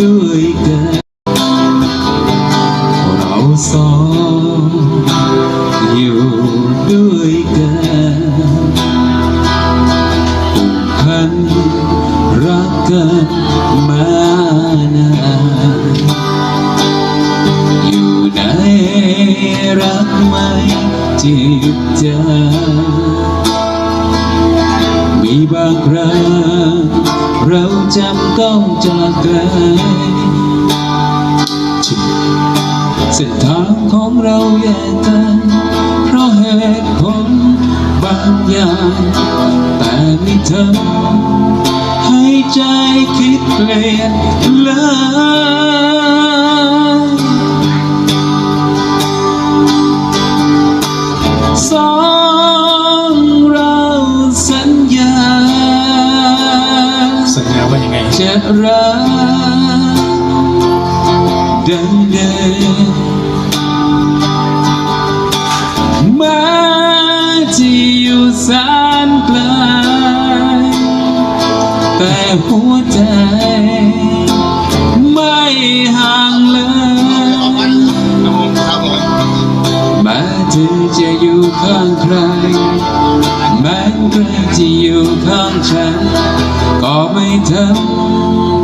ด้วยกันเราสองอยู่ด้วยกันผูกพันรักกันมานานอยู่ในรักไม่จิตใจมีบางครั้ง จำต้องจากไกลเส้นทางของเราแยกกันเพราะเหตุผลบางอย่าง แต่ไม่ทำให้ใจคิดเปลี่ยนเลย สัญญาว่ายังไง จะรักดังเดิมม้ที่อยู่แสนไกลแต่หัวใจ ไม่ห่างเลยแม้เธอจะอยู่ข้างใคร ก็